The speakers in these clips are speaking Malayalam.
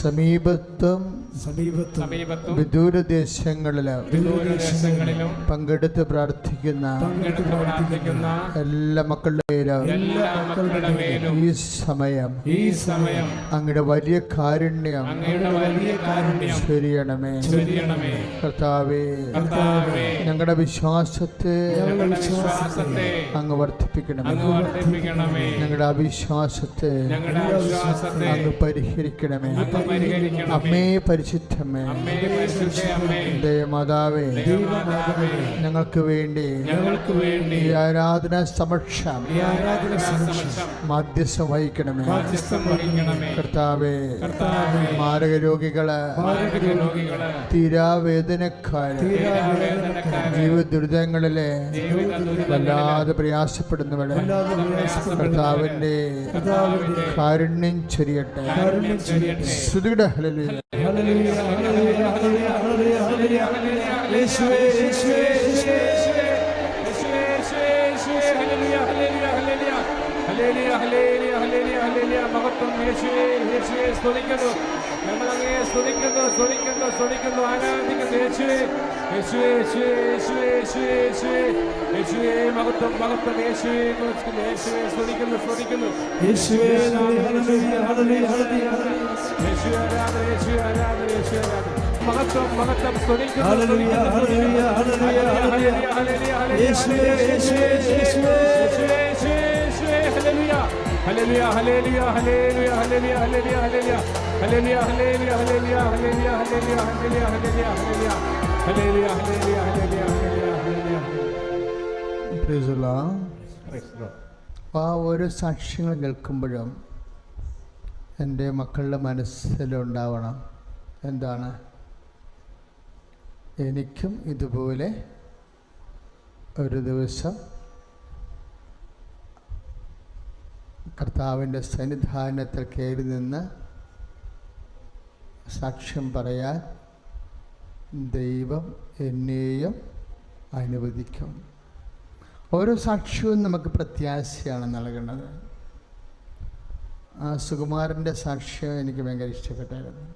സമീപത്തും സമീപത്തും വിദൂര ദേശങ്ങളിലും പങ്കെടുത്ത് പ്രാർത്ഥിക്കുന്ന എല്ലാ മക്കളുടെ പേരും ഈ സമയം ഈ സമയം അങ്ങയുടെ വലിയ കാരുണ്യം ശരിയണമേ കർത്താവേ കർത്താവേ ഞങ്ങളുടെ വിശ്വാസത്തെ ഞങ്ങളുടെ വിശ്വാസത്തെ അങ്ങ് വർദ്ധിപ്പിക്കണമേ. ഞങ്ങളുടെ അവിശ്വാസത്തെ അങ്ങ് പരിഹരിക്കണമേ. അമ്മേ പരിശുദ്ധമേ. ദൈവമാതാവേ. ഞങ്ങൾക്ക് വേണ്ടി ഞങ്ങൾക്ക് വേണ്ടി ഈ ആരാധന സമക്ഷം മധ്യസ്ഥം വഹിക്കണമേ. കർത്താവേ മാരക രോഗികൾ തീരാവേദനക്കാര് വേദനക്കാര് ജീവ ദുരിതങ്ങളിലെ വല്ലാതെ പ്രയാസപ്പെടുന്നവരെ കർത്താവിന്റെ കാരുണ്യം ചെറിയട്ടെ കാരുണ്യം ചൊരിയട്ടെ. ശ്രുതിയുടെ. മഹത്വം യേശുവേ, യേശുവേ, സ്തുതിക്കുന്നു നമ്മൾ അങ്ങയെ സ്തുതിക്കുന്നു സ്തുതിക്കുന്നു സ്തുതിക്കുന്നു ആരാധിക്കുന്നു യേശുവേ യേശുവേ യേശുവേ യേശുവേ യേശുവേ യേശുവേ യേശുവേ മഹത്വം മഹത്വം യേശുവേ യേശുവേ സ്തുതിക്കുന്നു സ്തുതിക്കുന്നു യേശുവേ, ആ ഓരോ സാക്ഷ്യങ്ങൾ കേൾക്കുമ്പോഴും എന്റെ മക്കളുടെ മനസ്സിലുണ്ടാവണം. എന്താണ്? എനിക്കും ഇതുപോലെ ഒരു ദിവസം കർത്താവിന്റെ സന്നിധാനത്തിൽ കയറി നിന്ന് സാക്ഷ്യം പറയാൻ ദൈവം എന്നെയും അനുവദിക്കും. ഓരോ സാക്ഷ്യവും നമുക്ക് പ്രത്യാശയാണ് നൽകുന്നത് ആ സുകുമാരന്റെ സാക്ഷ്യം എനിക്ക് ഭയങ്കര ഇഷ്ടപ്പെട്ടായിരുന്നു.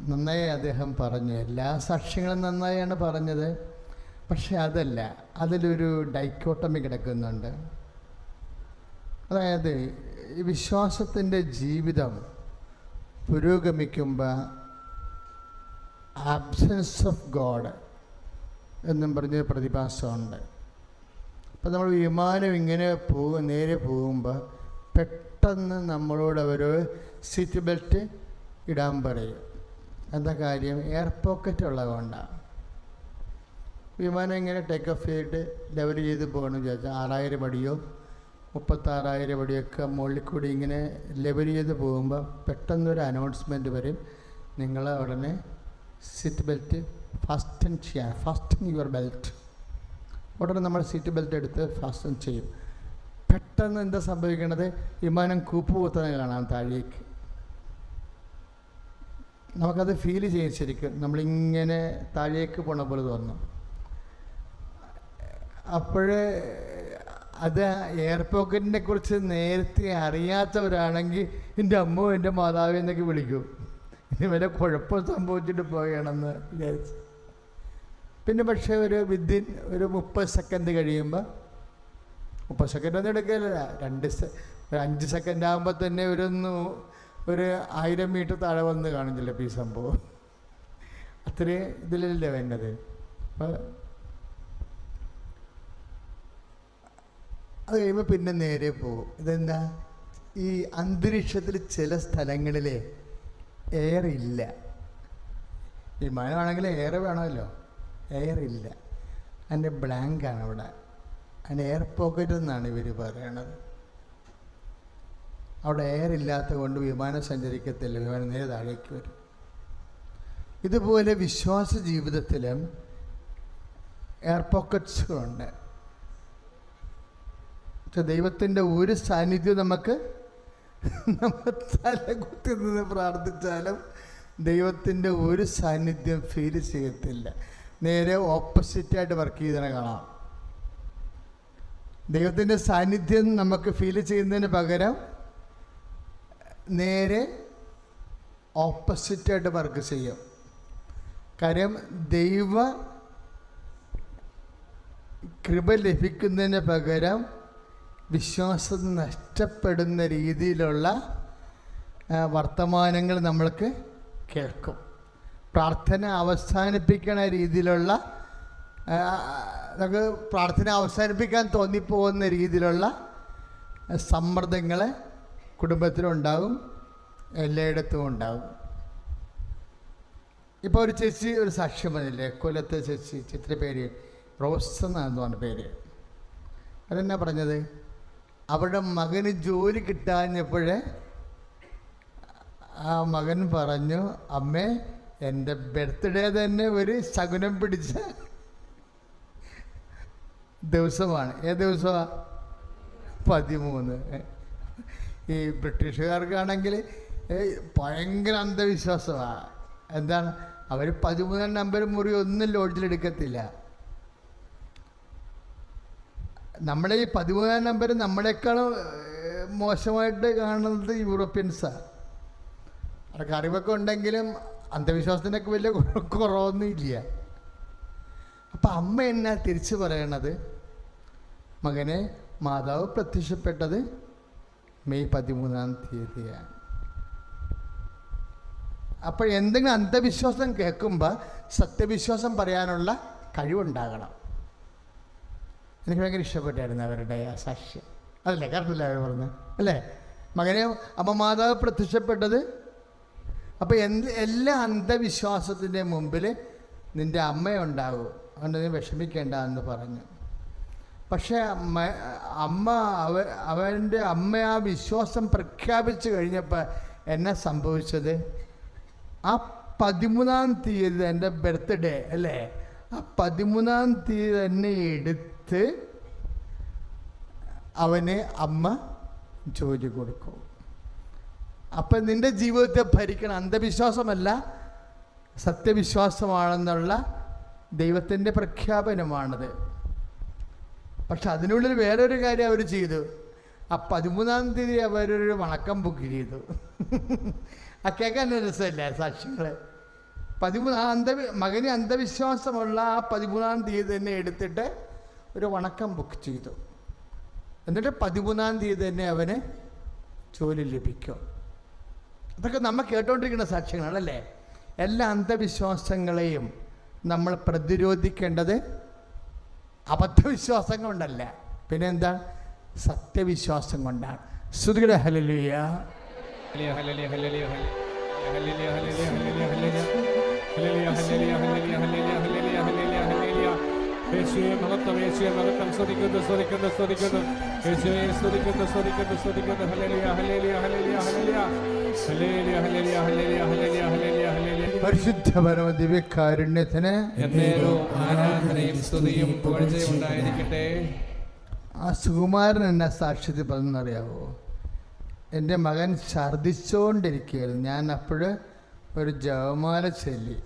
നന്നായി അദ്ദേഹം പറഞ്ഞു. എല്ലാ സാക്ഷ്യങ്ങളും നന്നായാണ് പറഞ്ഞത്. പക്ഷെ അതല്ല അതിലൊരു ഡൈക്കോട്ടമി കിടക്കുന്നുണ്ട്. അതായത് വിശ്വാസത്തിന്റെ ജീവിതം പുരോഗമിക്കുമ്പോൾ ആബ്സെൻസ് ഓഫ് ഗോഡ് എന്നും പറഞ്ഞൊരു പ്രതിഭാസമുണ്ട്. അപ്പം നമ്മൾ വിമാനം ഇങ്ങനെ പോകും നേരെ പോകുമ്പോൾ പെട്ടെന്ന് നമ്മളോട് അവർ സീറ്റ് ബെൽറ്റ് ഇടാൻ പറയും. എന്താ കാര്യം? എയർ പോക്കറ്റ് ഉള്ളതുകൊണ്ടാണ് വിമാനം ഇങ്ങനെ ടേക്ക് ഓഫ് ചെയ്തിട്ട് ലെവൽ ചെയ്ത് പോകണം ചോദിച്ചാൽ ആറായിരം അടിയോ മുപ്പത്താറായിരം അടിയൊക്കെ മുകളിൽ കൂടി ഇങ്ങനെ ലെവൽ ചെയ്ത് പോകുമ്പോൾ പെട്ടെന്നൊരു അനൗൺസ്മെന്റ് വരും. നിങ്ങൾ ഉടനെ സീറ്റ് ബെൽറ്റ് ഫാസ്റ്റൻ ചെയ്യാൻ ഫാസ്റ്റൻ യുവർ ബെൽറ്റ് ഉടനെ നമ്മൾ സീറ്റ് ബെൽറ്റ് എടുത്ത് ഫാസ്റ്റൻ ചെയ്യും. പെട്ടെന്ന് എന്താ സംഭവിക്കേണ്ടത് വിമാനം കൂപ്പ് കൂത്തുന്നത് കാണാം താഴേക്ക്. നമുക്കത് ഫീൽ ചെയ്യും ശരിക്കും. നമ്മളിങ്ങനെ താഴേക്ക് പോണ പോലെ തോന്നും. അപ്പോഴേ അത് എയർ കുറിച്ച് നേരത്തെ അറിയാത്തവരാണെങ്കിൽ എന്റെ അമ്മോ എന്റെ മാതാവ് എന്നൊക്കെ വിളിക്കും. ഇനി വല്ല കുഴപ്പം സംഭവിച്ചിട്ട് പോവുകയാണെന്ന് വിചാരിച്ച്. പിന്നെ പക്ഷേ ഒരു വിത്തിൻ ഒരു മുപ്പത് സെക്കൻഡ് കഴിയുമ്പോൾ മുപ്പത് സെക്കൻഡ് ഒന്നും എടുക്കില്ല രണ്ട് ഒരു അഞ്ച് സെക്കൻഡ് ആകുമ്പോൾ തന്നെ ഒരു ഒരു ആയിരം മീറ്റർ താഴെ വന്ന് കാണില്ല ഈ സംഭവം. അത്രയും ഇതിലല്ലേ വേണ്ടത് അപ്പോൾ അത് കഴിയുമ്പോൾ പിന്നെ നേരെ പോകും. ഇതെന്താ? ഈ അന്തരീക്ഷത്തിൽ ചില സ്ഥലങ്ങളിലെ എയർ ഇല്ല വിമാനമാണെങ്കിൽ എയർ വേണമല്ലോ. എയർ ഇല്ല അതിന്റെ ബ്ലാങ്കാണ് അവിടെ. അതിന്റെ എയർ പോക്കറ്റ് എന്നാണ് ഇവർ പറയണത്. അവിടെ എയർ ഇല്ലാത്ത കൊണ്ട് വിമാനം സഞ്ചരിക്കത്തില്ല. വിമാനം നേരെ താഴേക്ക് വരും. ഇതുപോലെ വിശ്വാസ ജീവിതത്തിലും എയർ പോക്കറ്റ്സുകളുണ്ട് പക്ഷെ ദൈവത്തിന്റെ ഒരു സാന്നിധ്യം നമുക്ക് നമ്മൾ തലകുത്തി നിന്ന് പ്രാർത്ഥിച്ചാലും ദൈവത്തിന്റെ ഒരു സാന്നിധ്യം ഫീൽ ചെയ്യത്തില്ല. നേരെ ഓപ്പോസിറ്റായിട്ട് വർക്ക് ചെയ്തതിനെ കാണാം. ദൈവത്തിന്റെ സാന്നിധ്യം നമുക്ക് ഫീൽ ചെയ്യുന്നതിന് പകരം നേരെ ഓപ്പോസിറ്റായിട്ട് വർക്ക് ചെയ്യും. കാര്യം ദൈവ കൃപ ലഭിക്കുന്നതിന് പകരം വിശ്വാസം നഷ്ടപ്പെടുന്ന രീതിയിലുള്ള വർത്തമാനങ്ങൾ നമ്മൾക്ക് കേൾക്കും. പ്രാർത്ഥന അവസാനിപ്പിക്കണ രീതിയിലുള്ള നമുക്ക് പ്രാർത്ഥന അവസാനിപ്പിക്കാൻ തോന്നിപ്പോകുന്ന രീതിയിലുള്ള സമ്മർദ്ദങ്ങൾ കുടുംബത്തിലുണ്ടാകും എല്ലായിടത്തും ഉണ്ടാകും. ഇപ്പോൾ ഒരു ചേച്ചി ഒരു സാക്ഷ്യം പറഞ്ഞില്ലേ? കൊല്ലത്തെ ചേച്ചി ചിത്ര പേര് റോസ് എന്നാണെന്ന് പറഞ്ഞ പേര്. അതെന്നാ പറഞ്ഞത്? അവരുടെ മകന് ജോലി കിട്ടാഞ്ഞപ്പോഴേ ആ മകൻ പറഞ്ഞു അമ്മേ എന്റെ ബർത്ത്ഡേ തന്നെ ഒരു ശകുനം പിടിച്ച ദിവസമാണ്. ഏത് ദിവസമാണ് പതിമൂന്ന്. ഈ ബ്രിട്ടീഷുകാർക്കാണെങ്കിൽ ഭയങ്കര അന്ധവിശ്വാസമാണ് എന്താണ്? അവർ പതിമൂന്നാം നമ്പർ മുറി ഒന്നും ലോഡ്ജിലെടുക്കത്തില്ല നമ്മുടെ ഈ പതിമൂന്നാം നമ്പർ നമ്മളെക്കാളും മോശമായിട്ട് കാണുന്നത് യൂറോപ്യൻസാണ് അവർക്ക് അറിവൊക്കെ ഉണ്ടെങ്കിലും അന്ധവിശ്വാസത്തിനൊക്കെ വലിയ കുറ- കുറവൊന്നും ഇല്ല അപ്പം അമ്മ എന്നാ തിരിച്ചു പറയണത്? മകനെ മാതാവ് പ്രത്യക്ഷപ്പെട്ടത് മെയ് പതിമൂന്നാം തീയതിയാണ്. അപ്പോൾ എന്തെങ്കിലും അന്ധവിശ്വാസം കേൾക്കുമ്പോൾ സത്യവിശ്വാസം പറയാനുള്ള കഴിവുണ്ടാകണം. എനിക്ക് ഭയങ്കര ഇഷ്ടപ്പെട്ടായിരുന്നു അവരുടെ ആ സാക്ഷ്യം. അതല്ലേ കറക്റ്റല്ലേ അവർ പറഞ്ഞു അല്ലേ? മകനെ അമ്മ മാതാവ് പ്രത്യക്ഷപ്പെട്ടത് അപ്പോൾ എന്ത് എല്ലാ അന്ധവിശ്വാസത്തിന്റെ മുമ്പിൽ നിന്റെ അമ്മയുണ്ടാകും. അതുകൊണ്ട് നീ വിഷമിക്കേണ്ട എന്ന് പറഞ്ഞു. പക്ഷേ അമ്മ അവ അവന്റെ അമ്മ ആ വിശ്വാസം പ്രഖ്യാപിച്ചു കഴിഞ്ഞപ്പോൾ എന്നെ സംഭവിച്ചത്? ആ പതിമൂന്നാം തീയതി എന്റെ ബർത്ത്ഡേ അല്ലേ? ആ പതിമൂന്നാം തീയതി തന്നെ എടുത്ത് അവന് അമ്മ ജോലി കൊടുക്കും. അപ്പം നിന്റെ ജീവിതത്തെ ഭരിക്കണം. അന്ധവിശ്വാസമല്ല സത്യവിശ്വാസമാണെന്നുള്ള ദൈവത്തിന്റെ പ്രഖ്യാപനമാണത്. പക്ഷെ അതിനുള്ളിൽ വേറൊരു കാര്യം അവർ ചെയ്തു. ആ പതിമൂന്നാം തീയതി അവരൊരു വണക്കം ബുക്ക് ചെയ്തു. ആ കേൾക്കാൻ രസമല്ലേ സാക്ഷികൾ പതിമൂന്ന് ആ അന്ധ മകന് അന്ധവിശ്വാസമുള്ള ആ പതിമൂന്നാം തീയതി തന്നെ എടുത്തിട്ട് ഒരു വണക്കം ബുക്ക് ചെയ്തു. എന്നിട്ട് പതിമൂന്നാം തീയതി തന്നെ അവന് ജോലി ലഭിക്കും. അതൊക്കെ നമ്മൾ കേട്ടോണ്ടിരിക്കുന്ന സാക്ഷ്യങ്ങളല്ലേ എല്ലാ അന്ധവിശ്വാസങ്ങളെയും നമ്മൾ പ്രതിരോധിക്കേണ്ടത് അബദ്ധവിശ്വാസം കൊണ്ടല്ല പിന്നെ എന്താ സത്യവിശ്വാസം കൊണ്ടാണ് ശ്രുതിയുടെ ഹലലുയ ഹല്ലേലൂയ, യേശുവേ മഹത്വം യേശുവേ മഹത്വം സ്തുതിക്കുന്നു സ്തുതിക്കുന്നു സ്തുതിക്കുന്നു. യേശുവേ സ്തുതിക്കുന്നു സ്തുതിക്കുന്നു സ്തുതിക്കുന്നു. Hallelujah hallelujah hallelujah hallelujah. Hallelujah hallelujah hallelujah hallelujah hallelujah hallelujah. പരിശുദ്ധ പരമ ദിവ്യകാരുണ്യത്തിന് എന്നേരവും ആരാധനയും സ്തുതിയും പുകഴ്ചയും ഉണ്ടായിരിക്കട്ടെ ആ സുകുമാരൻ എന്നെ സാക്ഷ്യത്തിൽ പറഞ്ഞറിയാവോ എന്റെ മകൻ ഛർദിച്ചോണ്ടിരിക്കുകയായിരുന്നു ഞാൻ അപ്പോൾ ഒരു ജവമാല ചൊല്ലി.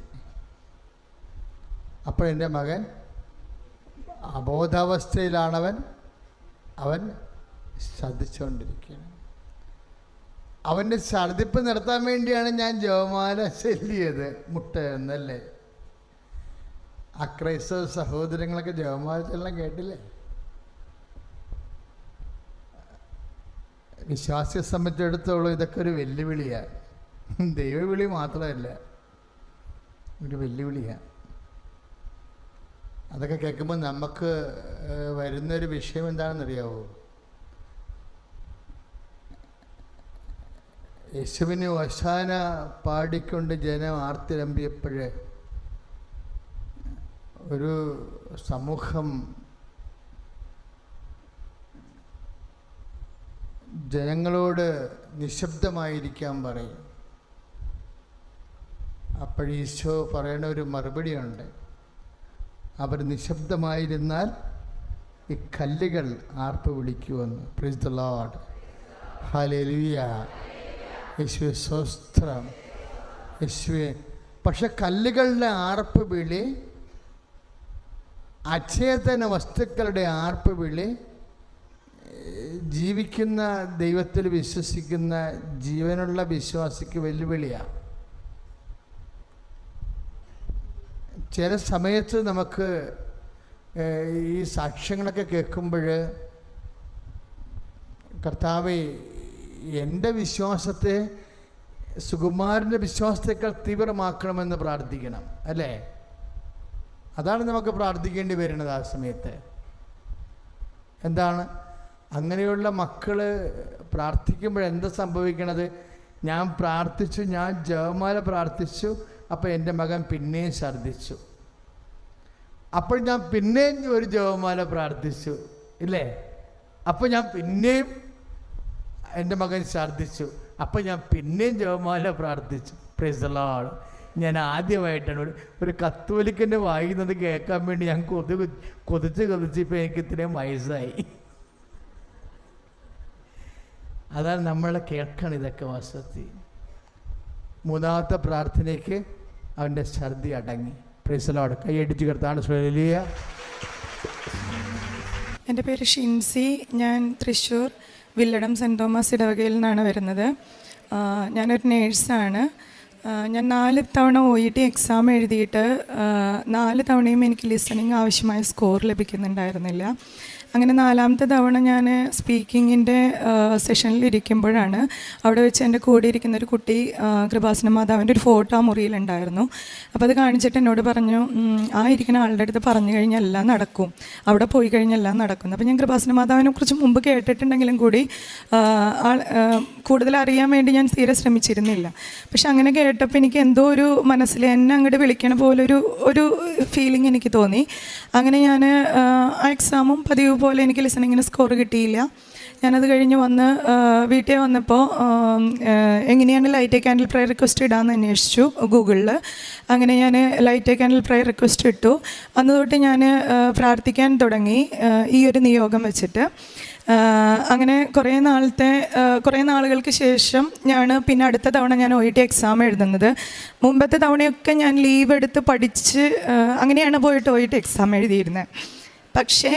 അപ്പോൾ എന്റെ മകൻ അബോധാവസ്ഥയിലാണവൻ. അവൻ ശ്രദ്ധിച്ചുകൊണ്ടിരിക്കുകയാണ്. അവന്റെ ഛർദിപ്പ് നിർത്താൻ വേണ്ടിയാണ് ഞാൻ ജവമാല ചൊല്ലിയത്. മുട്ട എന്നല്ലേ? ആ ക്രൈസ്തവ സഹോദരങ്ങളൊക്കെ ജവമാല ചൊല്ലാൻ കേട്ടില്ലേ? വിശ്വാസിയെ സംബന്ധിച്ചിടത്തോളം ഇതൊക്കെ ഒരു വെല്ലുവിളിയാണ്. ദൈവവിളി മാത്രമല്ല ഒരു വെല്ലുവിളിയാണ്. അതൊക്കെ കേൾക്കുമ്പോൾ നമുക്ക് വരുന്നൊരു വിഷയം എന്താണെന്നറിയാവോ? യേശുവിന് വശാന പാടിക്കൊണ്ട് ജനം ആർത്തിരമ്പിയപ്പോഴേ ഒരു സമൂഹം ജനങ്ങളോട് നിശബ്ദമായിരിക്കാൻ പറയും. അപ്പോഴീശോ പറയണ ഒരു മറുപടിയുണ്ട്. അവർ നിശബ്ദമായിരുന്നാൽ ഈ കല്ലുകൾ ആർപ്പ് വിളിക്കുമെന്ന്. പ്രീസ് ദ ലോഡ് ഹലലിയ യേശുവെ സ്വസ്ത്രം യേശുവെ പക്ഷെ കല്ലുകളുടെ ആർപ്പ് വിളി അചേതന വസ്തുക്കളുടെ ആർപ്പ് വിളി ജീവിക്കുന്ന ദൈവത്തിൽ വിശ്വസിക്കുന്ന ജീവനുള്ള വിശ്വാസിക്ക് വെല്ലുവിളിയാണ് ചില സമയത്ത് നമുക്ക് ഈ സാക്ഷ്യങ്ങളൊക്കെ കേൾക്കുമ്പോൾ കർത്താവ് എന്റെ വിശ്വാസത്തെ സുകുമാരന്റെ വിശ്വാസത്തെക്കാൾ തീവ്രമാക്കണമെന്ന് പ്രാർത്ഥിക്കണം അല്ലേ? അതാണ് നമുക്ക് പ്രാർത്ഥിക്കേണ്ടി വരുന്നത് ആ സമയത്ത്. എന്താണ്? അങ്ങനെയുള്ള മക്കൾ പ്രാർത്ഥിക്കുമ്പോൾ എന്താ സംഭവിക്കണത്? ഞാൻ പ്രാർത്ഥിച്ചു ഞാൻ ജവമാല പ്രാർത്ഥിച്ചു അപ്പോൾ എന്റെ മകൻ പിന്നെയും ഛർദ്ദിച്ചു. അപ്പോൾ ഞാൻ പിന്നെയും ഒരു ജപമാല പ്രാർത്ഥിച്ചു ഇല്ലേ? അപ്പോൾ ഞാൻ പിന്നെയും എന്റെ മകൻ ഛർദ്ദിച്ചു. അപ്പോൾ ഞാൻ പിന്നെയും ജപമാല പ്രാർത്ഥിച്ചു. പ്രൈസലാണ് ഞാൻ ആദ്യമായിട്ടാണ് ഒരു ഒരു കത്തോലിക്കന്റെ വായിക്കുന്നത് കേൾക്കാൻ വേണ്ടി ഞാൻ കൊതു കൊതിച്ച് കൊതിച്ച് ഇപ്പോൾ എനിക്ക് ഇത്രയും വയസ്സായി. അതാണ് നമ്മളെ കേൾക്കണം ഇതൊക്കെ വാസ്തവത്തിൽ. മൂന്നാമത്തെ പ്രാർത്ഥനയ്ക്ക് അവന്റെ ഛർദി അടങ്ങി. പ്രൈസലോട് കൈയടിച്ച് കിടത്താണ് ശ്രീലിയ എന്റെ പേര് ഷിൻസി. ഞാൻ തൃശ്ശൂർ വില്ലടം സെന്റ് തോമസ് ഇടവകയിൽ നിന്നാണ് വരുന്നത്. ഞാനൊരു നേഴ്സാണ്. ഞാൻ നാല് തവണ ഒ ഇ ടി എക്സാം എഴുതിയിട്ട് നാല് തവണയും എനിക്ക് ലിസണിങ് ആവശ്യമായ സ്കോർ ലഭിക്കുന്നുണ്ടായിരുന്നില്ല. അങ്ങനെ നാലാമത്തെ തവണ ഞാൻ സ്പീക്കിങ്ങിന്റെ സെഷനിൽ ഇരിക്കുമ്പോഴാണ് അവിടെ വെച്ച് എന്റെ കൂടെ ഇരിക്കുന്ന ഒരു കുട്ടി കൃപാസന മാതാവിന്റെ ഒരു ഫോട്ടോ ആ മുറിയിലുണ്ടായിരുന്നു. അപ്പോൾ അത് കാണിച്ചിട്ട് എന്നോട് പറഞ്ഞു ആ ഇരിക്കുന്ന ആളുടെ അടുത്ത് പറഞ്ഞു കഴിഞ്ഞാൽ എല്ലാം നടക്കും. അവിടെ പോയി കഴിഞ്ഞാൽ എല്ലാം നടക്കും. അപ്പോൾ ഞാൻ കൃപാസന മാതാവിനെ കുറിച്ച് മുമ്പ് കേട്ടിട്ടുണ്ടെങ്കിലും കൂടി ആൾ കൂടുതൽ അറിയാൻ വേണ്ടി ഞാൻ തീരെ ശ്രമിച്ചിരുന്നില്ല. പക്ഷെ അങ്ങനെ കേട്ടപ്പോൾ എനിക്ക് എന്തോ ഒരു മനസ്സിൽ എന്നെ അങ്ങോട്ട് വിളിക്കണ പോലൊരു ഒരു ഫീലിംഗ് എനിക്ക് തോന്നി. അങ്ങനെ ഞാൻ ആ എക്സാമും പതിവ് പോലെ എനിക്ക് ലിസണിങ്ങിന് സ്കോർ കിട്ടിയില്ല. ഞാനത് കഴിഞ്ഞ് വന്ന് വീട്ടിൽ വന്നപ്പോൾ എങ്ങനെയാണ് ലൈറ്റ് ക്യാൻഡിൽ പ്രയർ റിക്വസ്റ്റ് ഇടാമെന്ന് അന്വേഷിച്ചു ഗൂഗിളിൽ. അങ്ങനെ ഞാൻ ലൈറ്റ് ക്യാൻഡിൽ പ്രയർ റിക്വസ്റ്റ് ഇട്ടു. അന്ന് തൊട്ട് ഞാൻ പ്രാർത്ഥിക്കാൻ തുടങ്ങി ഈ ഒരു നിയോഗം വെച്ചിട്ട്. അങ്ങനെ കുറേ നാളത്തെ കുറേ നാളുകൾക്ക് ശേഷം ഞാൻ പിന്നെ അടുത്ത തവണ ഞാൻ ഒ ടി എക്സാം എഴുതുന്നത്. മുമ്പത്തെ തവണയൊക്കെ ഞാൻ ലീവ് എടുത്ത് പഠിച്ച് അങ്ങനെയാണ് പോയിട്ട് ഒ ടി എക്സാം എഴുതിയിരുന്നത് പക്ഷേ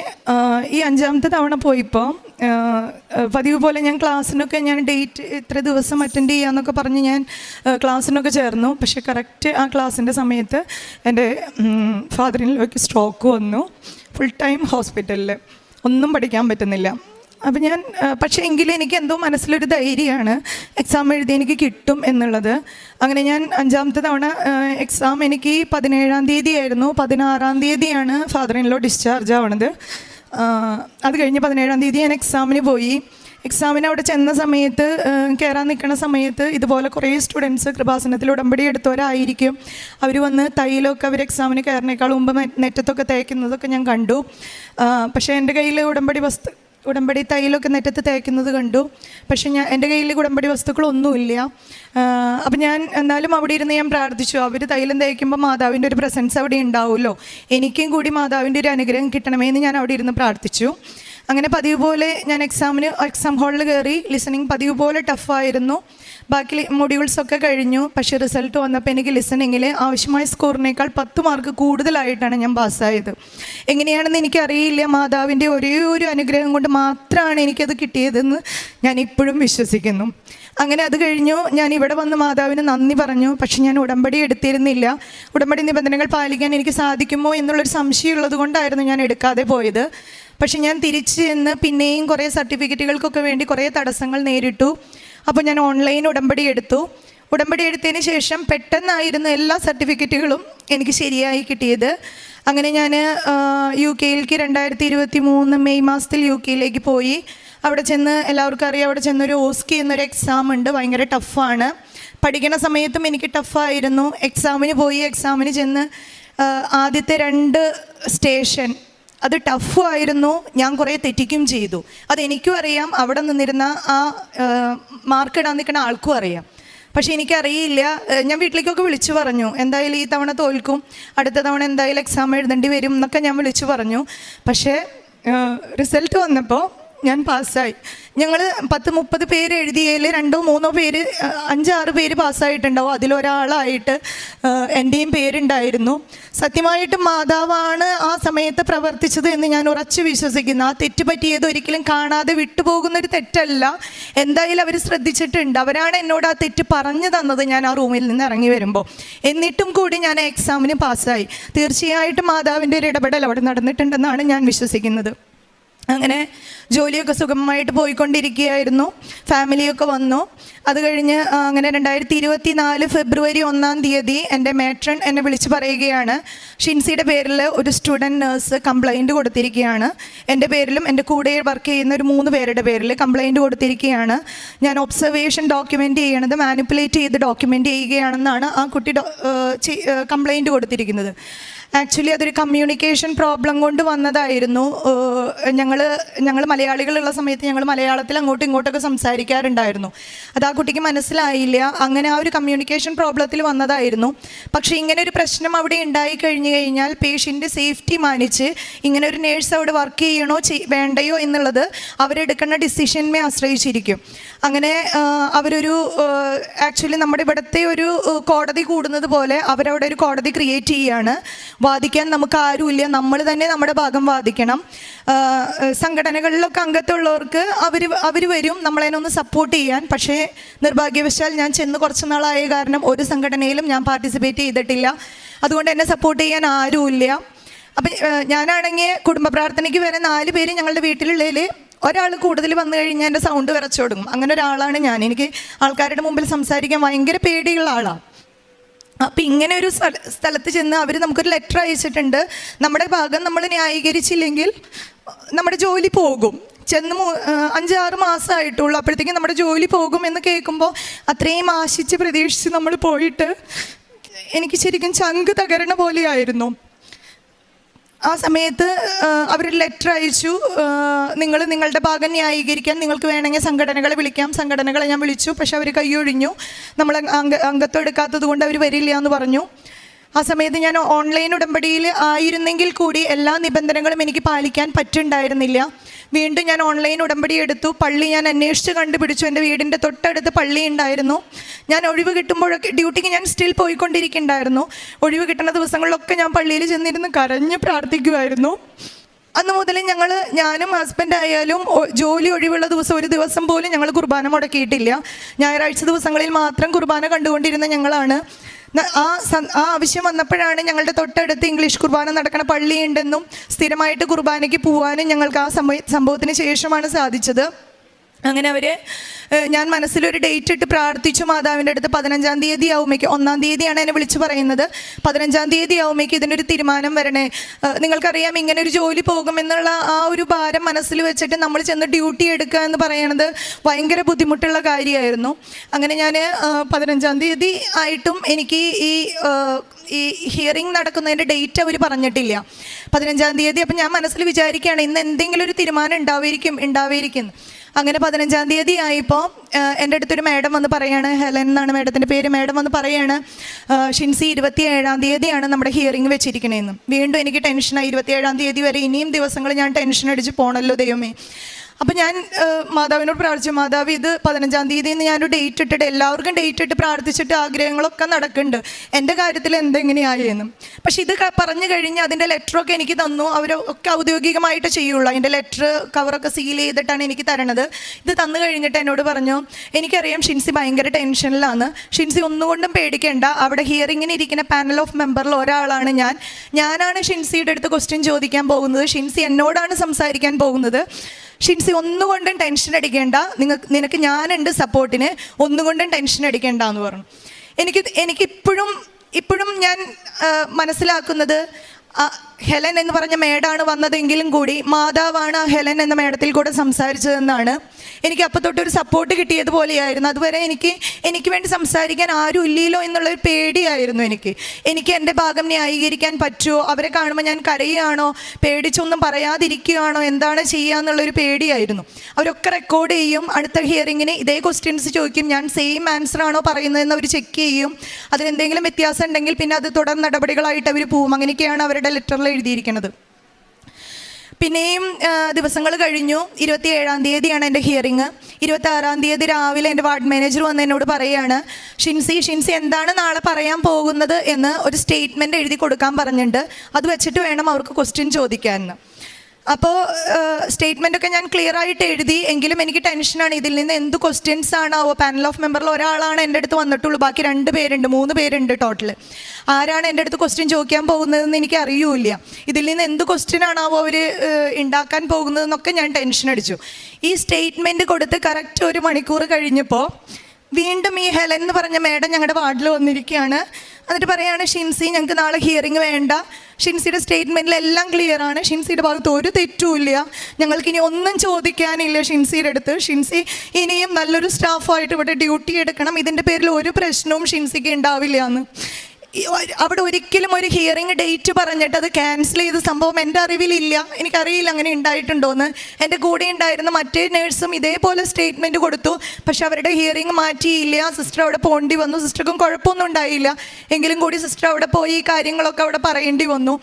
ഈ അഞ്ചാമത്തെ തവണ പോയിപ്പോൾ പതിവ് പോലെ ഞാൻ ക്ലാസ്സിനൊക്കെ ഞാൻ ഡേറ്റ് ഇത്ര ദിവസം അറ്റൻഡ് ചെയ്യാന്നൊക്കെ പറഞ്ഞ് ഞാൻ ക്ലാസ്സിനൊക്കെ ചേർന്നു. പക്ഷേ കറക്റ്റ് ആ ക്ലാസ്സിന്റെ സമയത്ത് എന്റെ ഫാദറിനിലേക്ക് സ്ട്രോക്ക് വന്നു. ഫുൾ ടൈം ഹോസ്പിറ്റലിൽ ഒന്നും പഠിക്കാൻ പറ്റുന്നില്ല. അപ്പം ഞാൻ പക്ഷേ എങ്കിലും എനിക്ക് എന്തോ മനസ്സിലൊരു ധൈര്യമാണ് എക്സാം എഴുതി എനിക്ക് കിട്ടും എന്നുള്ളത്. അങ്ങനെ ഞാൻ അഞ്ചാമത്തെ തവണ എക്സാം എനിക്ക് പതിനേഴാം തീയതി ആയിരുന്നു പതിനാറാം തീയതിയാണ് ഫാദർ ഡിസ്ചാർജ് ആവണത്. അത് കഴിഞ്ഞ് പതിനേഴാം തീയതി ഞാൻ എക്സാമിന് പോയി. എക്സാമിന് അവിടെ ചെന്ന സമയത്ത് കയറാൻ നിൽക്കുന്ന സമയത്ത് ഇതുപോലെ കുറേ സ്റ്റുഡൻസ് കൃപാസനത്തിൽ ഉടമ്പടി എടുത്തവരായിരിക്കും. അവർ വന്ന് തൈലൊക്കെ അവർ എക്സാമിന് കയറിനേക്കാൾ മുമ്പ് നെറ്റത്തൊക്കെ തേക്കുന്നതൊക്കെ ഞാൻ കണ്ടു. പക്ഷേ എന്റെ കയ്യിൽ ഉടമ്പടി വസ്തു ഉടമ്പടി തൈലൊക്കെ നെറ്റത്ത് തേക്കുന്നത് കണ്ടു. പക്ഷെ ഞാൻ എന്റെ കയ്യിൽ ഉടമ്പടി വസ്തുക്കളൊന്നുമില്ല. അപ്പം ഞാൻ എന്നാലും അവിടെ ഇരുന്ന് ഞാൻ പ്രാർത്ഥിച്ചു. അവർ തൈലം തേക്കുമ്പോൾ മാതാവിന്റെ ഒരു പ്രസൻസ് അവിടെ ഉണ്ടാവുമല്ലോ. എനിക്കും കൂടി മാതാവിന്റെ ഒരു അനുഗ്രഹം കിട്ടണമേ എന്ന് ഞാൻ അവിടെ ഇരുന്ന് പ്രാർത്ഥിച്ചു. അങ്ങനെ പതിവ് പോലെ ഞാൻ എക്സാമിന് എക്സാം ഹാളിൽ കയറി ലിസണിങ് പതിവ് പോലെ ടഫായിരുന്നു ബാക്കി മൊഡ്യൂൾസൊക്കെ കഴിഞ്ഞു. പക്ഷേ റിസൾട്ട് വന്നപ്പോൾ എനിക്ക് ലിസണിങ്ങിൽ ആവശ്യമായ സ്കോറിനേക്കാൾ പത്ത് മാർക്ക് കൂടുതലായിട്ടാണ് ഞാൻ പാസ്സായത് എങ്ങനെയാണെന്ന് എനിക്കറിയില്ല. മാതാവിന്റെ ഒരേ ഒരു അനുഗ്രഹം കൊണ്ട് മാത്രമാണ് എനിക്കത് കിട്ടിയതെന്ന് ഞാൻ ഇപ്പോഴും വിശ്വസിക്കുന്നു. അങ്ങനെ അത് കഴിഞ്ഞു. ഞാൻ ഇവിടെ വന്ന് മാതാവിന് നന്ദി പറഞ്ഞു. പക്ഷെ ഞാൻ ഉടമ്പടി എടുത്തിരുന്നില്ല. ഉടമ്പടി നിബന്ധനകൾ പാലിക്കാൻ എനിക്ക് സാധിക്കുമോ എന്നുള്ളൊരു സംശയമുള്ളത് കൊണ്ടായിരുന്നു ഞാൻ എടുക്കാതെ പോയത്. പക്ഷെ ഞാൻ തിരിച്ച് ചെന്ന് പിന്നെയും കുറേ സർട്ടിഫിക്കറ്റുകൾക്കൊക്കെ വേണ്ടി കുറേ തടസ്സങ്ങൾ നേരിട്ടു. അപ്പോൾ ഞാൻ ഓൺലൈൻ ഉടമ്പടി എടുത്തു. ഉടമ്പടി എടുത്തതിന് ശേഷം പെട്ടെന്നായിരുന്നു എല്ലാ സർട്ടിഫിക്കറ്റുകളും എനിക്ക് ശരിയായി കിട്ടിയത്. അങ്ങനെ ഞാൻ യു കെയിലേക്ക് രണ്ടായിരത്തി ഇരുപത്തി മൂന്ന് മെയ് മാസത്തിൽ യു കെയിലേക്ക് പോയി. അവിടെ ചെന്ന് എല്ലാവർക്കും അറിയാം അവിടെ ചെന്നൊരു ഓസ്കി എന്നൊരു എക്സാം ഉണ്ട് ഭയങ്കര ടഫാണ്. പഠിക്കുന്ന സമയത്തും എനിക്ക് ടഫായിരുന്നു. എക്സാമിന് പോയി എക്സാമിന് ചെന്ന് ആദ്യത്തെ രണ്ട് സ്റ്റേഷൻ അത് ടഫായിരുന്നു ഞാൻ കുറേ തെറ്റിക്കും ചെയ്തു. അതെനിക്കും അറിയാം. അവിടെ നിന്നിരുന്ന ആ മാർക്ക് ഇടാൻ നിൽക്കുന്ന ആൾക്കും അറിയാം. പക്ഷെ എനിക്കറിയില്ല. ഞാൻ വീട്ടിലേക്കൊക്കെ വിളിച്ചു പറഞ്ഞു. എന്തായാലും ഈ തവണ തോൽക്കും. അടുത്ത തവണ എന്തായാലും എക്സാം എഴുതേണ്ടി വരും എന്നൊക്കെ ഞാൻ വിളിച്ചു പറഞ്ഞു. പക്ഷേ റിസൾട്ട് വന്നപ്പോൾ ഞാൻ പാസ്സായി. ഞങ്ങൾ പത്ത് മുപ്പത് പേര് എഴുതിയതിൽ രണ്ടോ മൂന്നോ പേര് അഞ്ചാറ് പേര് പാസ്സായിട്ടുണ്ടാവും. അതിലൊരാളായിട്ട് എന്റെയും പേരുണ്ടായിരുന്നു. സത്യമായിട്ടും മാതാവാണ് ആ സമയത്ത് പ്രവർത്തിച്ചത് എന്ന് ഞാൻ ഉറച്ചു വിശ്വസിക്കുന്നു. ആ തെറ്റ് പറ്റിയത് ഒരിക്കലും കാണാതെ വിട്ടുപോകുന്നൊരു തെറ്റല്ല. എന്തായാലും അവർ ശ്രദ്ധിച്ചിട്ടുണ്ട്. അവരാണ് എന്നോട് ആ തെറ്റ് പറഞ്ഞു തന്നത് ഞാൻ ആ റൂമിൽ നിന്ന് ഇറങ്ങി വരുമ്പോൾ എന്നിട്ടും കൂടി ഞാൻ എക്സാമിന് പാസ്സായി. തീർച്ചയായിട്ടും മാതാവിന്റെ ഒരു ഇടപെടൽ അവിടെ നടന്നിട്ടുണ്ടെന്നാണ് ഞാൻ വിശ്വസിക്കുന്നത്. അങ്ങനെ ജോലിയൊക്കെ സുഗമമായിട്ട് പോയിക്കൊണ്ടിരിക്കുകയായിരുന്നു. ഫാമിലിയൊക്കെ വന്നു. അത് കഴിഞ്ഞ് അങ്ങനെ രണ്ടായിരത്തി ഇരുപത്തി നാല് ഫെബ്രുവരി ഒന്നാം തീയതി എന്റെ മേട്രൺ എന്നെ വിളിച്ച് പറയുകയാണ്. ഷിൻസിയുടെ പേരിൽ ഒരു സ്റ്റുഡന്റ് നേഴ്സ് കംപ്ലൈന്റ് കൊടുത്തിരിക്കുകയാണ്. എന്റെ പേരിലും എന്റെ കൂടെ വർക്ക് ചെയ്യുന്ന ഒരു മൂന്ന് പേരുടെ പേരിൽ കംപ്ലൈന്റ് കൊടുത്തിരിക്കുകയാണ്. ഞാൻ ഒബ്സർവേഷൻ ഡോക്യുമെന്റ് ചെയ്യണത് മാനിപ്പുലേറ്റ് ചെയ്ത് ഡോക്യുമെന്റ് ചെയ്യുകയാണെന്നാണ് ആ കുട്ടി കംപ്ലൈന്റ് കൊടുത്തിരിക്കുന്നത്. ആക്ച്വലി അതൊരു കമ്മ്യൂണിക്കേഷൻ പ്രോബ്ലം കൊണ്ട് വന്നതായിരുന്നു. ഞങ്ങൾ ഞങ്ങൾ മലയാളികളുള്ള സമയത്ത് ഞങ്ങൾ മലയാളത്തിൽ അങ്ങോട്ടും ഇങ്ങോട്ടൊക്കെ സംസാരിക്കാറുണ്ടായിരുന്നു. അത് ആ കുട്ടിക്ക് മനസ്സിലായില്ല. അങ്ങനെ ആ ഒരു കമ്മ്യൂണിക്കേഷൻ പ്രോബ്ലത്തിൽ വന്നതായിരുന്നു. പക്ഷേ ഇങ്ങനെ ഒരു പ്രശ്നം അവിടെ ഉണ്ടായി കഴിഞ്ഞു കഴിഞ്ഞാൽ പേഷ്യന്റെ സേഫ്റ്റി മാനിച്ച് ഇങ്ങനെ ഒരു നേഴ്സ് അവിടെ വർക്ക് ചെയ്യണോ വേണ്ടയോ എന്നുള്ളത് അവരെടുക്കുന്ന ഡിസിഷനെ ആശ്രയിച്ചിരിക്കും. അങ്ങനെ അവരൊരു ആക്ച്വലി നമ്മുടെ ഇവിടുത്തെ ഒരു കോടതി കൂടുന്നത് പോലെ അവരവിടെ ഒരു കോടതി ക്രിയേറ്റ് ചെയ്യുകയാണ് വാദിക്കാൻ നമുക്ക് ആരുമില്ല. നമ്മൾ തന്നെ നമ്മുടെ ഭാഗം വാദിക്കണം. സംഘടനകളിലൊക്കെ അംഗത്തുള്ളവർക്ക് അവർ അവർ വരും. നമ്മളതിനെ ഒന്ന് സപ്പോർട്ട് ചെയ്യാൻ. പക്ഷേ നിർഭാഗ്യവശാൽ ഞാൻ ചെന്ന് കുറച്ച് നാളായ കാരണം ഒരു സംഘടനയിലും ഞാൻ പാർട്ടിസിപ്പേറ്റ് ചെയ്തിട്ടില്ല. അതുകൊണ്ട് എന്നെ സപ്പോർട്ട് ചെയ്യാൻ ആരുമില്ല. അപ്പം ഞാനാണെങ്കിൽ കുടുംബ പ്രാർത്ഥനയ്ക്ക് വരെ നാല് പേര് ഞങ്ങളുടെ വീട്ടിലുള്ളതിൽ ഒരാൾ കൂടുതൽ വന്നു കഴിഞ്ഞാൽ എന്റെ സൗണ്ട് വിറച്ചു തുടങ്ങും അങ്ങനെ ഒരാളാണ് ഞാൻ. എനിക്ക് ആൾക്കാരുടെ മുമ്പിൽ സംസാരിക്കാൻ ഭയങ്കര പേടിയുള്ള ആളാണ് അപ്പം ഇങ്ങനെ ഒരു സ്ഥല സ്ഥലത്ത് ചെന്ന് അവർ നമുക്കൊരു ലെറ്റർ അയച്ചിട്ടുണ്ട്. നമ്മുടെ ഭാഗം നമ്മൾ ന്യായീകരിച്ചില്ലെങ്കിൽ നമ്മുടെ ജോലി പോകും. ചെന്ന് അഞ്ചാറ് മാസമായിട്ടുള്ളൂ അപ്പോഴത്തേക്കും നമ്മുടെ ജോലി പോകും എന്ന് കേൾക്കുമ്പോൾ അത്രയും ആശിച്ച് പ്രതീക്ഷിച്ച് നമ്മൾ പോയിട്ട് എനിക്ക് ശരിക്കും ചങ്ക് തകരണ പോലെയായിരുന്നു. ആ സമയത്ത് അവർ ലെറ്റർ അയച്ചു. നിങ്ങൾ നിങ്ങളുടെ ഭാഗം ന്യായീകരിക്കാൻ നിങ്ങൾക്ക് വേണമെങ്കിൽ സംഘടനകളെ വിളിക്കാം. സംഘടനകളെ ഞാൻ വിളിച്ചു പക്ഷെ അവർ കൈയൊഴിഞ്ഞു. നമ്മൾ അംഗ അംഗത്വം എടുക്കാത്തത് കൊണ്ട് അവർ വരില്ല എന്ന് പറഞ്ഞു. ആ സമയത്ത് ഞാൻ ഓൺലൈൻ ഉടമ്പടിയിൽ ആയിരുന്നെങ്കിൽ കൂടി എല്ലാ നിബന്ധനകളും എനിക്ക് പാലിക്കാൻ പറ്റുണ്ടായിരുന്നില്ല. വീണ്ടും ഞാൻ ഓൺലൈൻ ഉടമ്പടി എടുത്തു. പള്ളി ഞാൻ അന്വേഷിച്ച് കണ്ടുപിടിച്ചു. എന്റെ വീടിന്റെ തൊട്ടടുത്ത് പള്ളി ഉണ്ടായിരുന്നു. ഞാൻ ഒഴിവ് കിട്ടുമ്പോഴൊക്കെ ഡ്യൂട്ടിക്ക് ഞാൻ സ്റ്റിൽ പോയിക്കൊണ്ടിരിക്കുന്നുണ്ടായിരുന്നു. ഒഴിവ് കിട്ടുന്ന ദിവസങ്ങളിലൊക്കെ ഞാൻ പള്ളിയിൽ ചെന്നിരുന്ന് കരഞ്ഞ് പ്രാർത്ഥിക്കുമായിരുന്നു. അന്ന് മുതൽ ഞങ്ങൾ ഞാനും ഹസ്ബൻഡ് ആയാലും ഒ- ജോലി ഒഴിവുള്ള ദിവസം ഒരു ദിവസം പോലും ഞങ്ങൾ കുർബാന മുടക്കിയിട്ടില്ല. ഞായറാഴ്ച ദിവസങ്ങളിൽ മാത്രം കുർബാന കണ്ടുകൊണ്ടിരുന്ന ഞങ്ങളാണ്. ആ ആ ആവശ്യം വന്നപ്പോഴാണ് ഞങ്ങളുടെ തൊട്ടടുത്ത് ഇംഗ്ലീഷ് കുർബാന നടക്കുന്ന പള്ളിയുണ്ടെന്നും സ്ഥിരമായിട്ട് കുർബാനയ്ക്ക് പോവാനും ഞങ്ങൾക്ക് ആ സംഭവത്തിന് ശേഷമാണ് സാധിച്ചത്. അങ്ങനെ അവർ ഞാൻ മനസ്സിലൊരു ഡേറ്റ് ഇട്ട് പ്രാർത്ഥിച്ചു മാതാവിന്റെ അടുത്ത് പതിനഞ്ചാം തീയതി ആവുമേക്ക് ഒന്നാം തീയതിയാണ് എന്നെ വിളിച്ചു പറയുന്നത്. പതിനഞ്ചാം തീയതി ആവുമ്പോഴേക്ക് ഇതിനൊരു തീരുമാനം വരണേ. നിങ്ങൾക്കറിയാം ഇങ്ങനെ ഒരു ജോലി പോകുമെന്നുള്ള ആ ഒരു ഭാരം മനസ്സിൽ വെച്ചിട്ട് നമ്മൾ ചെന്ന് ഡ്യൂട്ടി എടുക്കുക എന്ന് പറയുന്നത് ഭയങ്കര ബുദ്ധിമുട്ടുള്ള കാര്യമായിരുന്നു. അങ്ങനെ ഞാൻ പതിനഞ്ചാം തീയതി ആയിട്ടും എനിക്ക് ഈ ഈ ഹിയറിംഗ് നടക്കുന്നതിന്റെ ഡേറ്റ് അവർ പറഞ്ഞിട്ടില്ല. പതിനഞ്ചാം തീയതി അപ്പം ഞാൻ മനസ്സിൽ വിചാരിക്കുകയാണ് ഇന്ന് എന്തെങ്കിലും ഒരു തീരുമാനം ഉണ്ടാവുമായിരിക്കും ഉണ്ടാവുമായിരിക്കും അങ്ങനെ പതിനഞ്ചാം തീയതി ആയപ്പോൾ എന്റെ അടുത്തൊരു മാഡം വന്ന് പറയാണ് ഹെലൻ എന്നാണ് മാഡത്തിന്റെ പേര് മാഡം വന്ന് പറയാണ് ഷിൻസി ഇരുപത്തി ഏഴാം തീയതിയാണ് നമ്മുടെ ഹിയറിംഗ് വെച്ചിരിക്കണേന്ന്. വീണ്ടും എനിക്ക് ടെൻഷനായി ഇരുപത്തി ഏഴാം തീയതി വരെ ഇനിയും ദിവസങ്ങൾ ഞാൻ ടെൻഷൻ അടിച്ച് പോണല്ലോ ദൈവമേ. അപ്പം ഞാൻ മാതാവിനോട് പ്രാർത്ഥിച്ചു മാതാവ് ഇത് പതിനഞ്ചാം തീയതി എന്ന് ഞാനൊരു ഡേറ്റ് ഇട്ടിട്ട് എല്ലാവർക്കും ഡേറ്റ് ഇട്ട് പ്രാർത്ഥിച്ചിട്ട് ആഗ്രഹങ്ങളൊക്കെ നടക്കുന്നുണ്ട്. എന്റെ കാര്യത്തിൽ എന്തെങ്ങനെയായെന്നും. പക്ഷെ ഇത് പറഞ്ഞു കഴിഞ്ഞ് അതിന്റെ ലെറ്ററൊക്കെ എനിക്ക് തന്നു. അവരൊക്കെ ഔദ്യോഗികമായിട്ട് ചെയ്യുള്ളൂ. അതിന്റെ ലെറ്റർ കവറൊക്കെ സീൽ ചെയ്തിട്ടാണ് എനിക്ക് തരണത്. ഇത് തന്നു കഴിഞ്ഞിട്ട് എന്നോട് പറഞ്ഞു എനിക്കറിയാം ഷിൻസി ഭയങ്കര ടെൻഷനിലാണ് ഷിൻസി ഒന്നുകൊണ്ടും പേടിക്കേണ്ട. അവിടെ ഹിയറിങ്ങിന് ഇരിക്കുന്ന പാനൽ ഓഫ് മെമ്പറിൽ ഒരാളാണ് ഞാൻ. ഞാനാണ് ഷിൻസിയുടെ അടുത്ത് ക്വസ്റ്റ്യൻ ചോദിക്കാൻ പോകുന്നത്. ഷിൻസി എന്നോടാണ് സംസാരിക്കാൻ പോകുന്നത്. ഷിൻസി ഒന്നുകൊണ്ടും ടെൻഷൻ അടിക്കേണ്ട. നിങ്ങൾക്ക് നിനക്ക് ഞാനുണ്ട് സപ്പോർട്ടിന്. ഒന്നുകൊണ്ടും ടെൻഷൻ അടിക്കേണ്ട എന്ന് പറഞ്ഞു. എനിക്ക് എനിക്കിപ്പോഴും ഇപ്പോഴും ഞാൻ മനസ്സിലാക്കുന്നത് ഹെലൻ എന്ന് പറഞ്ഞ മേഡാണ് വന്നതെങ്കിലും കൂടി മാതാവാണ് ആ ഹെലൻ എന്ന മേഡത്തിൽ കൂടെ സംസാരിച്ചതെന്നാണ്. എനിക്ക് അപ്പം തൊട്ടൊരു സപ്പോർട്ട് കിട്ടിയതുപോലെയായിരുന്നു. അതുവരെ എനിക്ക് എനിക്ക് വേണ്ടി സംസാരിക്കാൻ ആരും ഇല്ലല്ലോ എന്നുള്ളൊരു പേടിയായിരുന്നു എനിക്ക്. എനിക്ക് എന്റെ ഭാഗം ന്യായീകരിക്കാൻ പറ്റുമോ? അവരെ കാണുമ്പോൾ ഞാൻ കരയുകയാണോ? പേടിച്ചൊന്നും പറയാതിരിക്കുകയാണോ? എന്താണ് ചെയ്യുക എന്നുള്ളൊരു പേടിയായിരുന്നു. അവരൊക്കെ റെക്കോർഡ് ചെയ്യും. അടുത്ത ഹിയറിങ്ങിന് ഇതേ ക്വസ്റ്റ്യൻസ് ചോദിക്കും. ഞാൻ സെയിം ആൻസർ ആണോ പറയുന്നതെന്ന് അവർ ചെക്ക് ചെയ്യും. അതിലെന്തെങ്കിലും വ്യത്യാസം ഉണ്ടെങ്കിൽ പിന്നെ അത് തുടർ നടപടികളായിട്ട് അവർ പോവും. അങ്ങനെയൊക്കെയാണ് അവരുടെ ലെറ്ററിൽ എഴുതിയിരിക്കുന്നത് പിന്നെയും ദിവസങ്ങൾ കഴിഞ്ഞു. ഇരുപത്തി ഏഴാം തീയതിയാണ് എന്റെ ഹിയറിങ് ഇരുപത്തി ആറാം തീയതി രാവിലെ എന്റെ വാർഡ് മാനേജർ വന്ന് എന്നോട് പറയുകയാണ് ഷിൻസി ഷിൻസി എന്താണ് നാളെ പറയാൻ പോകുന്നത്? എന്ന് ഒരു സ്റ്റേറ്റ്മെന്റ് എഴുതി കൊടുക്കാൻ പറഞ്ഞിട്ടുണ്ട്. അത് വെച്ചിട്ട് വേണം അവർക്ക് ക്വസ്റ്റ്യൻ ചോദിക്കാമെന്ന് അപ്പോൾ സ്റ്റേറ്റ്മെന്റ് ഒക്കെ ഞാൻ ക്ലിയർ ആയിട്ട് എഴുതി. എങ്കിലും എനിക്ക് ടെൻഷനാണ്. ഇതിൽ നിന്ന് എന്ത് ക്വസ്റ്റ്യൻസ് ആണാവോ പാനൽ ഓഫ് മെമ്പറിൽ ഒരാളാണ് എന്റെ അടുത്ത് വന്നിട്ടുള്ളൂ. ബാക്കി രണ്ട് പേരുണ്ട്. മൂന്ന് പേരുണ്ട് ടോട്ടൽ ആരാണ് എന്റെ അടുത്ത് ക്വസ്റ്റ്യൻ ചോദിക്കാൻ പോകുന്നതെന്ന് എനിക്ക് അറിയൂല ഇതിൽ നിന്ന് എന്ത് ക്വസ്റ്റ്യൻ ആണാവോ അവർ ഉണ്ടാക്കാൻ പോകുന്നതെന്നൊക്കെ ഞാൻ ടെൻഷൻ അടിച്ചു. ഈ സ്റ്റേറ്റ്മെന്റ് കൊടുത്ത് കറക്റ്റ് ഒരു മണിക്കൂർ കഴിഞ്ഞപ്പോൾ വീണ്ടും ഈ ഹെലൻ എന്ന് പറഞ്ഞ മേഡം ഞങ്ങളുടെ വാർഡിൽ വന്നിരിക്കുകയാണ് എന്നിട്ട് പറയാണ് ഷിൻസി ഞങ്ങൾക്ക് നാളെ ഹിയറിംഗ് വേണ്ട. ഷിൻസിയുടെ സ്റ്റേറ്റ്മെന്റിലെല്ലാം ക്ലിയർ ആണ്. ഷിൻസിയുടെ ഭാഗത്ത് ഒരു തെറ്റുമില്ല ഞങ്ങൾക്ക് ഇനി ഒന്നും ചോദിക്കാനില്ല ഷിൻസിയുടെ അടുത്ത്. ഷിൻസി ഇനിയും നല്ലൊരു സ്റ്റാഫായിട്ട് ഇവിടെ ഡ്യൂട്ടി എടുക്കണം. ഇതിന്റെ പേരിൽ ഒരു പ്രശ്നവും ഷിൻസിക്ക് ഉണ്ടാവില്ല എന്ന്. അവിടെ ഒരിക്കലും ഒരു ഹിയറിംഗ് ഡേറ്റ് പറഞ്ഞിട്ട് അത് ക്യാൻസൽ ചെയ്ത സംഭവം എന്റെ അറിവിലില്ല. എനിക്കറിയില്ല അങ്ങനെ ഉണ്ടായിട്ടുണ്ടോ എന്ന് എന്റെ കൂടെ ഉണ്ടായിരുന്ന മറ്റേ നേഴ്സും ഇതേപോലെ സ്റ്റേറ്റ്മെന്റ് കൊടുത്തു. പക്ഷെ അവരുടെ ഹിയറിംഗ് മാറ്റിയില്ല. സിസ്റ്റർ അവിടെ പോകേണ്ടി വന്നു. സിസ്റ്റർക്കും കുഴപ്പമൊന്നും ഉണ്ടായില്ല. എങ്കിലും കൂടി സിസ്റ്റർ അവിടെ പോയി ഈ കാര്യങ്ങളൊക്കെ അവിടെ പറയേണ്ടി വന്നു.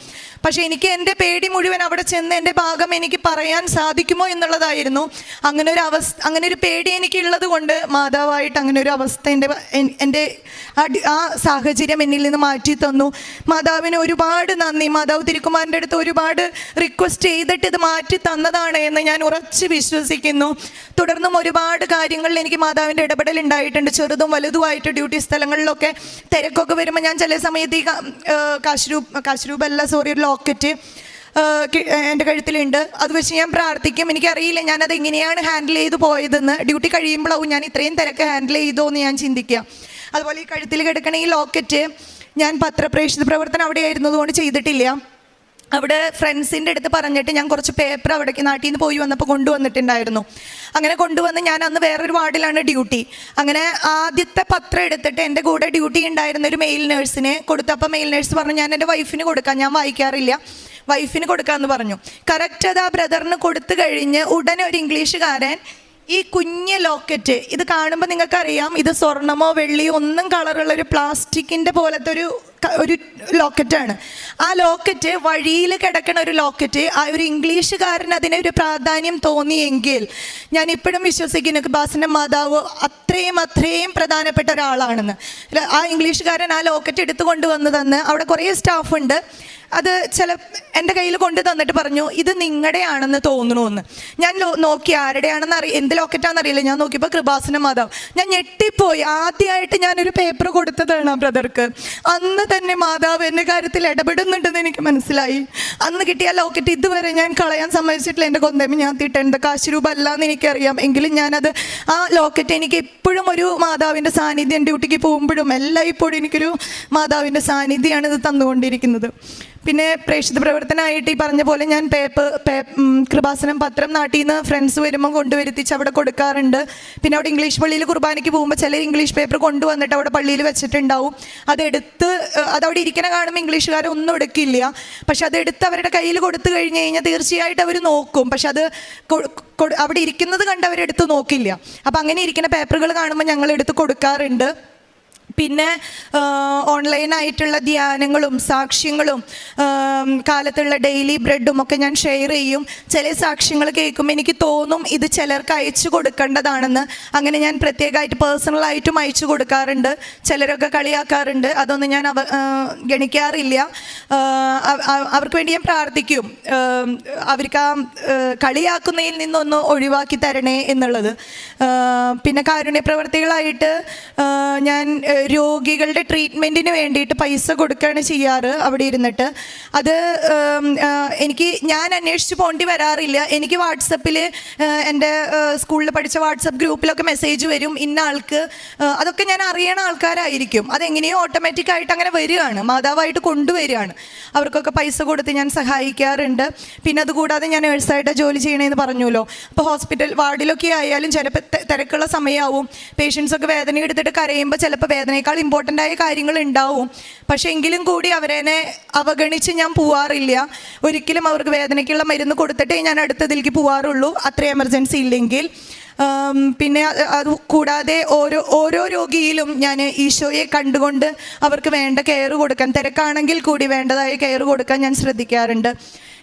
പക്ഷേ എനിക്ക് എന്റെ പേടി മുഴുവൻ അവിടെ ചെന്ന് എന്റെ ഭാഗം എനിക്ക് പറയാൻ സാധിക്കുമോ എന്നുള്ളതായിരുന്നു. അങ്ങനെ ഒരു അവസ്ഥ അങ്ങനെ ഒരു പേടി എനിക്കുള്ളത് കൊണ്ട് മാതാവായിട്ട് അങ്ങനെ ഒരു അവസ്ഥ എന്റെ എന്റെ ആ സാഹചര്യം എന്നിൽ നിന്ന് മാറ്റി തന്നു. മാതാവിന് ഒരുപാട് നന്ദി. മാതാവ് തിരുക്കുമാരന്റെ അടുത്ത് ഒരുപാട് റിക്വസ്റ്റ് ചെയ്തിട്ട് ഇത് മാറ്റി തന്നതാണ് എന്ന് ഞാൻ ഉറച്ച് വിശ്വസിക്കുന്നു. തുടർന്നും ഒരുപാട് കാര്യങ്ങളിൽ എനിക്ക് മാതാവിന്റെ ഇടപെടൽ ഉണ്ടായിട്ടുണ്ട്. ചെറുതും വലുതുമായിട്ട് ഡ്യൂട്ടി സ്ഥലങ്ങളിലൊക്കെ തിരക്കൊക്കെ വരുമ്പോൾ ഞാൻ ചില സമയത്ത് ഈ കാശ്രൂപ് കാശ്രൂപല്ല സോറി ഒരു ലോക്കറ്റ് എന്റെ കഴുത്തിലുണ്ട്. അത് വെച്ച് ഞാൻ പ്രാർത്ഥിക്കും. എനിക്കറിയില്ല ഞാനത് എങ്ങനെയാണ് ഹാൻഡിൽ ചെയ്ത് പോയതെന്ന്. ഡ്യൂട്ടി കഴിയുമ്പോഴാവും ഞാൻ ഇത്രയും തിരക്ക് ഹാൻഡിൽ ചെയ്തോ എന്ന് ഞാൻ ചിന്തിക്കുക. അതുപോലെ ഈ കഴുത്തിൽ കിടക്കണ ഈ ലോക്കറ്റ് ഞാൻ പത്രപ്രേക്ഷിത പ്രവർത്തനം അവിടെ ആയിരുന്നതുകൊണ്ട് ചെയ്തിട്ടില്ല. അവിടെ ഫ്രണ്ട്സിന്റെ അടുത്ത് പറഞ്ഞിട്ട് ഞാൻ കുറച്ച് പേപ്പർ അവിടേക്ക് നാട്ടിൽ നിന്ന് പോയി വന്നപ്പോൾ കൊണ്ടുവന്നിട്ടുണ്ടായിരുന്നു. അങ്ങനെ കൊണ്ടുവന്ന് ഞാൻ അന്ന് വേറൊരു വാർഡിലാണ് ഡ്യൂട്ടി. അങ്ങനെ ആദ്യത്തെ പത്രം എടുത്തിട്ട് എന്റെ കൂടെ ഡ്യൂട്ടി ഉണ്ടായിരുന്ന ഒരു മെയിൽ നേഴ്സിന് കൊടുത്തപ്പോൾ മെയിൽ നേഴ്സ് പറഞ്ഞു ഞാൻ എന്റെ വൈഫിന് കൊടുക്കാം ഞാൻ വായിക്കാറില്ല. വൈഫിന് കൊടുക്കാമെന്ന് പറഞ്ഞു. കറക്റ്റ് അത് ആ ബ്രദറിന് കൊടുത്തു കഴിഞ്ഞ് ഉടനെ ഒരു ഇംഗ്ലീഷുകാരൻ ഈ കുഞ്ഞ് ലോക്കറ്റ് ഇത് കാണുമ്പോൾ നിങ്ങൾക്കറിയാം ഇത് സ്വർണമോ വെള്ളിയോ ഒന്നും കളറുള്ള ഒരു പ്ലാസ്റ്റിക്കിന്റെ പോലത്തെ ഒരു ഒരു ലോക്കറ്റാണ്. ആ ലോക്കറ്റ് വഴിയിൽ കിടക്കുന്ന ഒരു ലോക്കറ്റ്. ആ ഒരു ഇംഗ്ലീഷുകാരൻ അതിനെ ഒരു പ്രാധാന്യം തോന്നിയെങ്കിൽ ഞാൻ ഇപ്പോഴും വിശ്വസിക്കുന്നു ബാസിന്റെ മാതാവ് അത്രയും അത്രയും പ്രധാനപ്പെട്ട ഒരാളാണെന്ന്. ആ ഇംഗ്ലീഷുകാരൻ ആ ലോക്കറ്റ് എടുത്തു കൊണ്ടുവന്ന് തന്ന് അവിടെ കുറേ സ്റ്റാഫുണ്ട്. അത് ചില എന്റെ കയ്യിൽ കൊണ്ടു തന്നിട്ട് പറഞ്ഞു ഇത് നിങ്ങളുടെയാണെന്ന് തോന്നണമെന്ന് ഞാൻ നോക്കി ആരുടെയാണെന്ന് അറിയ എന്ത് ലോക്കറ്റാണെന്ന് അറിയില്ല. ഞാൻ നോക്കിയപ്പോൾ കൃപാസന മാതാവ്. ഞാൻ ഞെട്ടിപ്പോയി. ആദ്യമായിട്ട് ഞാനൊരു പേപ്പർ കൊടുത്തതാണ് ആ ബ്രദർക്ക് അന്ന് തന്നെ മാതാവ് എന്റെ കാര്യത്തിൽ ഇടപെടുന്നുണ്ടെന്ന് എനിക്ക് മനസ്സിലായി. അന്ന് കിട്ടിയ ലോക്കറ്റ് ഇതുവരെ ഞാൻ കളയാൻ സമ്മതിച്ചിട്ടില്ല. എന്റെ കൊന്തേമ ഞാൻ തീട്ടേണ്ടത് കാശ് രൂപ അല്ല എന്ന് എനിക്കറിയാം. എങ്കിലും ഞാനത് ആ ലോക്കറ്റ് എനിക്ക് എപ്പോഴും ഒരു മാതാവിന്റെ സാന്നിധ്യം ഡ്യൂട്ടിക്ക് പോകുമ്പോഴും എല്ലാം ഇപ്പോഴും എനിക്കൊരു മാതാവിന്റെ സാന്നിധ്യമാണ് ഇത് തന്നുകൊണ്ടിരിക്കുന്നത്. പിന്നെ പ്രേക്ഷിത പ്രവർത്തനമായിട്ട് ഈ പറഞ്ഞ പോലെ ഞാൻ പേപ്പർ കൃപാസനം പത്രം നാട്ടിൽ നിന്ന് ഫ്രണ്ട്സ് വരുമ്പോൾ കൊണ്ടുവരുത്തിച്ച് അവിടെ കൊടുക്കാറുണ്ട്. പിന്നെ അവിടെ ഇംഗ്ലീഷ് പള്ളിയിൽ കുർബാനയ്ക്ക് പോകുമ്പോൾ ചില ഇംഗ്ലീഷ് പേപ്പർ കൊണ്ടുവന്നിട്ട് അവിടെ പള്ളിയിൽ വെച്ചിട്ടുണ്ടാവും. അതെടുത്ത് അതവിടെ ഇരിക്കണ കാണുമ്പോൾ ഇംഗ്ലീഷുകാരൊന്നും എടുക്കില്ല. പക്ഷെ അതെടുത്ത് അവരുടെ കയ്യിൽ കൊടുത്തു കഴിഞ്ഞ് കഴിഞ്ഞാൽ തീർച്ചയായിട്ടും അവർ നോക്കും. പക്ഷെ അത് അവിടെ ഇരിക്കുന്നത് കണ്ട് അവരെടുത്ത് നോക്കില്ല. അപ്പം അങ്ങനെ ഇരിക്കുന്ന പേപ്പറുകൾ കാണുമ്പോൾ ഞങ്ങൾ എടുത്ത് കൊടുക്കാറുണ്ട്. പിന്നെ ഓൺലൈനായിട്ടുള്ള ധ്യാനങ്ങളും സാക്ഷ്യങ്ങളും കാലത്തുള്ള ഡെയിലി ബ്രെഡും ഒക്കെ ഞാൻ ഷെയർ ചെയ്യും. ചില സാക്ഷ്യങ്ങൾ കേൾക്കുമ്പോൾ എനിക്ക് തോന്നും ഇത് ചിലർക്ക് അയച്ചു കൊടുക്കേണ്ടതാണെന്ന്. അങ്ങനെ ഞാൻ പ്രത്യേകമായിട്ട് പേഴ്സണലായിട്ടും അയച്ചു കൊടുക്കാറുണ്ട്. ചിലരൊക്കെ കളിയാക്കാറുണ്ട്. അതൊന്നും ഞാൻ അവ ഗണിക്കാറില്ല. അവർക്ക് വേണ്ടി ഞാൻ പ്രാർത്ഥിക്കും. അവർക്ക് ആ കളിയാക്കുന്നതിൽ നിന്നൊന്ന് ഒഴിവാക്കി തരണേ എന്നുള്ളത്. പിന്നെ കാരുണ്യ പ്രവർത്തികളായിട്ട് ഞാൻ രോഗികളുടെ ട്രീറ്റ്മെന്റിന് വേണ്ടിയിട്ട് പൈസ കൊടുക്കുകയാണ് ചെയ്യാറ് അവിടെ ഇരുന്നിട്ട്. അത് എനിക്ക് ഞാൻ അന്വേഷിച്ച് പോണ്ടി വരാറില്ല. എനിക്ക് വാട്സപ്പിൽ എന്റെ സ്കൂളിൽ പഠിച്ച വാട്സപ്പ് ഗ്രൂപ്പിലൊക്കെ മെസ്സേജ് വരും. ഇന്ന ആൾക്ക് അതൊക്കെ ഞാൻ അറിയണ ആൾക്കാരായിരിക്കും. അതെങ്ങനെയോ ഓട്ടോമാറ്റിക് ആയിട്ട് അങ്ങനെ വരികയാണ്. മാതാവായിട്ട് കൊണ്ടുവരികയാണ്. അവർക്കൊക്കെ പൈസ കൊടുത്ത് ഞാൻ സഹായിക്കാറുണ്ട്. പിന്നെ അതുകൂടാതെ ഞാൻ നേഴ്സായിട്ട് ജോലി ചെയ്യണമെന്ന് പറഞ്ഞല്ലോ. അപ്പോൾ ഹോസ്പിറ്റൽ വാർഡിലൊക്കെ ആയാലും ചിലപ്പോൾ തിരക്കുള്ള സമയമാവും പേഷ്യൻസൊക്കെ വേദന എടുത്തിട്ട് കരയുമ്പോൾ ചിലപ്പോൾ വേദനയേക്കാൾ ഇമ്പോർട്ടന്റ് ആയ കാര്യങ്ങൾ ഉണ്ടാവും. പക്ഷേ എങ്കിലും കൂടി അവരെന്നെ അവഗണിച്ച് ഞാൻ പോവാറില്ല. ഒരിക്കലും അവർക്ക് വേദനയ്ക്കുള്ള മരുന്ന് കൊടുത്തിട്ടേ ഞാൻ അടുത്തതിലേക്ക് പോവാറുള്ളൂ. അത്ര എമർജൻസി ഇല്ലെങ്കിൽ. പിന്നെ അത് കൂടാതെ ഓരോ ഓരോ രോഗിയിലും ഞാൻ ഈശോയെ കണ്ടുകൊണ്ട് അവർക്ക് വേണ്ട കെയർ കൊടുക്കാൻ തിരക്കാണെങ്കിൽ കൂടി വേണ്ടതായ കെയർ കൊടുക്കാൻ ഞാൻ ശ്രദ്ധിക്കാറുണ്ട്.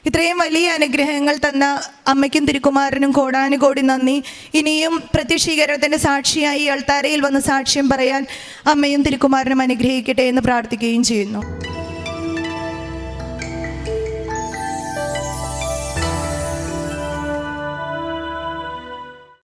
ഇത്രയും വലിയ അനുഗ്രഹങ്ങൾ തന്ന അമ്മയ്ക്കും തിരുക്കുമാരനും കോടാനുകോടി നന്ദി. ഇനിയും പ്രത്യക്ഷീകരണത്തിന്റെ സാക്ഷിയായി അൾത്താരയിൽ വന്ന് സാക്ഷ്യം പറയാൻ അമ്മയും തിരുക്കുമാരനും അനുഗ്രഹിക്കട്ടെ എന്ന് പ്രാർത്ഥിക്കുകയും ചെയ്യുന്നു.